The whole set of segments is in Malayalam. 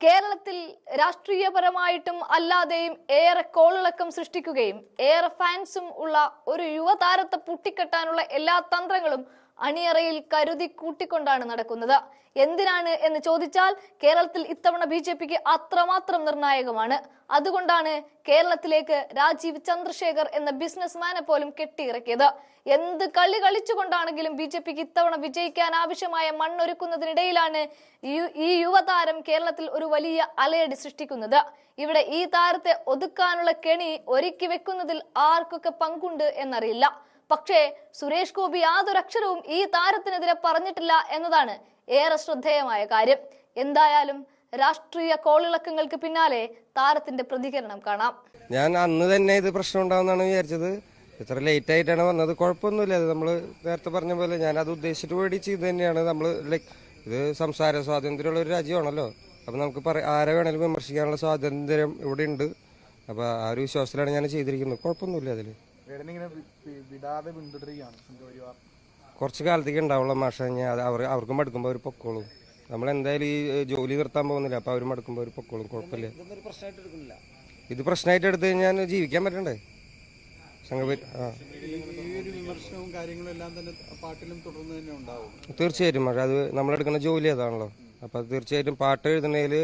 കേരളത്തിൽ രാഷ്ട്രീയപരമായിട്ടും അല്ലാതെയും ഏറെ കോളിളക്കം സൃഷ്ടിക്കുകയും ഏറെ ഫാൻസും ഉള്ള ഒരു യുവതാരത്തെ പൊട്ടിക്കെട്ടാനുള്ള എല്ലാ തന്ത്രങ്ങളും അണിയറയിൽ കരുതി കൂട്ടിക്കൊണ്ടാണ് നടക്കുന്നത്. എന്തിനാണ് എന്ന് ചോദിച്ചാൽ കേരളത്തിൽ ഇത്തവണ ബി ജെ പിക്ക് അത്രമാത്രം നിർണായകമാണ്. അതുകൊണ്ടാണ് കേരളത്തിലേക്ക് രാജീവ് ചന്ദ്രശേഖർ എന്ന ബിസിനസ്മാനെ പോലും കെട്ടിയിറക്കിയത്. എന്ത് കളി കളിച്ചുകൊണ്ടാണെങ്കിലും ബി ജെ പിക്ക് ഇത്തവണ വിജയിക്കാൻ ആവശ്യമായ മണ്ണൊരുക്കുന്നതിനിടയിലാണ് ഈ- യുവതാരം കേരളത്തിൽ ഒരു വലിയ അലയടി സൃഷ്ടിക്കുന്നത്. ഇവിടെ ഈ താരത്തെ ഒതുക്കാനുള്ള കെണി ഒരുക്കി വെക്കുന്നതിൽ ആർക്കൊക്കെ പങ്കുണ്ട് എന്നറിയില്ല. പക്ഷേ സുരേഷ് ഗോപി യാതൊരക്ഷരവും ഈ താരത്തിനെതിരെ പറഞ്ഞിട്ടില്ല എന്നതാണ് ഏറെ ശ്രദ്ധേയമായ കാര്യം. എന്തായാലും രാഷ്ട്രീയ കോളിളക്കങ്ങൾക്ക് പിന്നാലെ താരത്തിന്റെ പ്രതികരണം കാണാം. ഞാൻ അന്ന് തന്നെ ഇത് പ്രശ്നം ഉണ്ടാവുമെന്നാണ് വിചാരിച്ചത്. ഇത്ര ലേറ്റ് ആയിട്ടാണ് വന്നത്. കുഴപ്പമൊന്നുമില്ല. അത് നമ്മൾ നേരത്തെ പറഞ്ഞ പോലെ ഞാൻ അത് ഉദ്ദേശിച്ചിട്ട് വേണ്ടി ചെയ്ത് തന്നെയാണ് നമ്മൾ ലൈക്ക് ഇത് സംസാര സ്വാതന്ത്ര്യമുള്ള ഒരു രാജ്യമാണല്ലോ. അപ്പം നമുക്ക് പറ ആരെ വേണമെങ്കിലും വിമർശിക്കാനുള്ള സ്വാതന്ത്ര്യം ഇവിടെ ഉണ്ട്. അപ്പോൾ ആ ഒരു വിശ്വാസത്തിലാണ് ഞാൻ ചെയ്തിരിക്കുന്നത്. കുഴപ്പമൊന്നുമില്ല അതിൽ വിടാതെ പിന്തുടരുകയാണ് സംഘപരിവാർ കുറച്ച് കാലത്തേക്ക് ഉണ്ടാവുള്ള മാഷ അത് അവർ അവർക്കും മടുക്കുമ്പോൾ അവർ പൊക്കോളും. നമ്മൾ എന്തായാലും ഈ ജോലി നിർത്താൻ പോകുന്നില്ല അപ്പോൾ അവർ മടുക്കുമ്പോൾ അവർ പൊക്കോളും കുഴപ്പമില്ല. ഇത് പ്രശ്നമായിട്ട് എടുത്തു കഴിഞ്ഞാൽ ജീവിക്കാൻ പറ്റണ്ടേ? സംഘപരി ആ. ഈ വിമർശനവും കാര്യങ്ങളും എല്ലാം തന്നെ പാട്ടിലും തുടർന്ന് തന്നെ ഉണ്ടാവും. തീർച്ചയായിട്ടും പക്ഷെ അത് നമ്മളെടുക്കുന്ന ജോലി അതാണല്ലോ. അപ്പോൾ അത് തീർച്ചയായിട്ടും പാട്ട് എഴുതുന്നതിൽ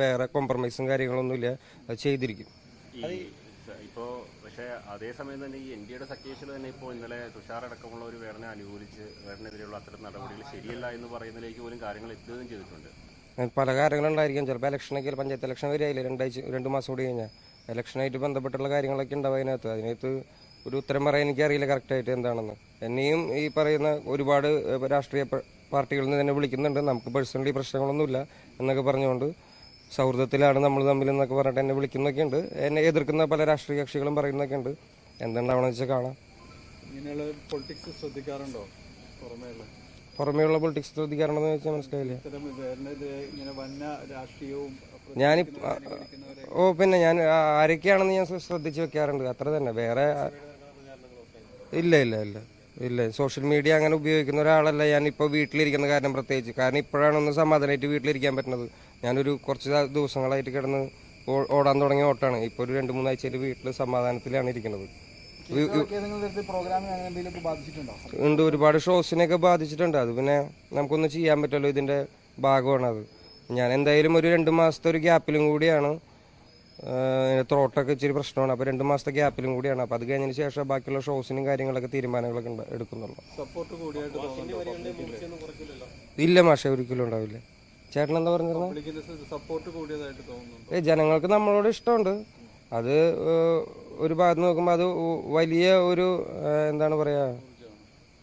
വേറെ കോംപ്രമൈസും കാര്യങ്ങളൊന്നുമില്ല. അത് ചെയ്തിരിക്കും. പക്ഷേ അതേസമയം തന്നെ ഈ എൻ ഡി എയുടെ സഖ്യകക്ഷികൾ തന്നെ ഇപ്പോൾ ഇന്നലെ തുഷാറടക്കമുള്ള ഒരു വേടനെ അനുകൂലിച്ച് വേടനെതിരെയുള്ള അത്തരം നടപടികൾ ശരിയല്ല എന്ന് പറയുന്നതിലേക്ക് പോലും കാര്യങ്ങൾ എത്തുകയും ചെയ്തിട്ടുണ്ട്. പല കാര്യങ്ങളുണ്ടായിരിക്കും. ചിലപ്പോൾ ഇലക്ഷനൊക്കെ പഞ്ചായത്ത് ഇലക്ഷൻ വരികയില്ലേ രണ്ടാഴ്ച രണ്ട് മാസം കൂടി കഴിഞ്ഞാൽ ഇലക്ഷനായിട്ട് ബന്ധപ്പെട്ടുള്ള കാര്യങ്ങളൊക്കെ ഉണ്ടാവും അതിനകത്ത്. അതിനകത്ത് ഒരു ഉത്തരം പറയാൻ എനിക്കറിയില്ല കറക്റ്റായിട്ട് എന്താണെന്ന്. എന്നെയും ഈ പറയുന്ന ഒരുപാട് രാഷ്ട്രീയ പാർട്ടികളിൽ നിന്ന് തന്നെ വിളിക്കുന്നുണ്ട്. നമുക്ക് പേഴ്സണലി പ്രശ്നങ്ങളൊന്നുമില്ല എന്നൊക്കെ പറഞ്ഞുകൊണ്ട് സൗഹൃദത്തിലാണ് നമ്മൾ തമ്മിൽ എന്നൊക്കെ പറഞ്ഞിട്ട് എന്നെ വിളിക്കുന്നൊക്കെ ഉണ്ട് എന്നെ എതിർക്കുന്ന പല രാഷ്ട്രീയ കക്ഷികളും പറയുന്നൊക്കെ ഉണ്ട് എന്തുണ്ടാവണമെന്ന് വെച്ചാൽ കാണാം. ഇങ്ങനെയുള്ള പൊളിറ്റിക്സ് ശ്രദ്ധിക്കാറുണ്ടോ? പുറമേയുള്ള? പുറമേയുള്ള പൊളിറ്റിക്സ് ശ്രദ്ധിക്കാറുണ്ടെന്ന് വെച്ചാൽ മനസ്സിലായില്ല. ഞാൻ ഓ പിന്നെ ഞാൻ ആരൊക്കെയാണെന്ന് ഞാൻ ശ്ര- ശ്രദ്ധിച്ച് വെക്കാറുണ്ട്. അത്ര തന്നെ. വേറെ ഇല്ല ഇല്ല ഇല്ല. ഇല്ല? സോഷ്യൽ മീഡിയ അങ്ങനെ ഉപയോഗിക്കുന്ന ഒരാളല്ല ഞാൻ ഇപ്പോൾ വീട്ടിലിരിക്കുന്ന കാരണം പ്രത്യേകിച്ച്. കാരണം ഇപ്പോഴാണ് ഒന്ന് സമാധാനമായിട്ട് വീട്ടിലിരിക്കാൻ പറ്റുന്നത്. ഞാനൊരു കുറച്ച് ദിവസങ്ങളായിട്ട് കിടന്ന് ഓടാൻ തുടങ്ങിയ ഓട്ടാണ്. ഇപ്പോൾ ഒരു രണ്ട് മൂന്നാഴ്ചയിൽ വീട്ടിൽ സമാധാനത്തിലാണ് ഇരിക്കുന്നത്. ഉണ്ട് ഒരുപാട് ഷോസിനെയൊക്കെ ബാധിച്ചിട്ടുണ്ട്. അത് പിന്നെ നമുക്കൊന്നും ചെയ്യാൻ പറ്റുമല്ലോ ഇതിന്റെ ഭാഗമാണത് ഞാൻ എന്തായാലും ഒരു രണ്ട് മാസത്തെ ഒരു ഗ്യാപ്പിലും കൂടിയാണ് ത്രോട്ടൊക്കെ ഇച്ചിരി പ്രശ്നമാണ്. അപ്പോൾ രണ്ട് മാസത്തെ ഗ്യാപ്പിലും കൂടിയാണ്. അപ്പോൾ അത് കഴിഞ്ഞതിന് ശേഷം ബാക്കിയുള്ള ഷോസിനും കാര്യങ്ങളൊക്കെ തീരുമാനങ്ങളൊക്കെ ഉണ്ട്- എടുക്കുന്നുള്ളൂ. സപ്പോർട്ട് കൂടിയായിട്ട് തോന്നുന്നുണ്ടോ? ഇല്ല മാഷെ ഒരിക്കലും ഉണ്ടാവില്ല. ചേട്ടൻ എന്താ പറഞ്ഞിരുന്നത് പബ്ലിക്കിന്റെ സപ്പോർട്ട് കൂടിയതായിട്ട് തോന്നുന്നുണ്ടോ? ഏ ജനങ്ങൾക്ക് നമ്മളോട് ഇഷ്ടമുണ്ട്. അത് ഒരു ഭാഗത്ത് നോക്കുമ്പോൾ അത് വലിയ ഒരു എന്താണ് പറയാ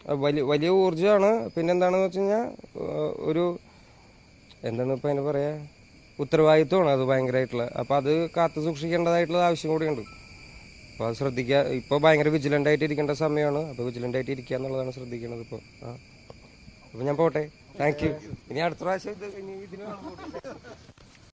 അഹ് വലിയ വലിയ ഊർജമാണ്. പിന്നെ എന്താണെന്ന് വെച്ച് കഴിഞ്ഞാൽ ഒരു എന്താണ് ഇപ്പം അതിന് പറയാ ഉത്തരവാദിത്വമാണ് അത് ഭയങ്കരമായിട്ടുള്ള. അപ്പോൾ അത് കാത്തു സൂക്ഷിക്കേണ്ടതായിട്ടുള്ള ആവശ്യം കൂടിയുണ്ട്. അപ്പോൾ അത് ശ്രദ്ധിക്കുക ഇപ്പോൾ ഭയങ്കര വിജിലന്റ് ആയിട്ട് ഇരിക്കേണ്ട സമയമാണ്. അപ്പോൾ വിജിലന്റ് ആയിട്ട് ഇരിക്കുക എന്നുള്ളതാണ് ശ്രദ്ധിക്കേണ്ടത് ഇപ്പോൾ ആ. അപ്പോൾ ഞാൻ പോട്ടെ. താങ്ക് യു ഇനി അടുത്ത പ്രാവശ്യം ഇത് ഇനി ഇതിന്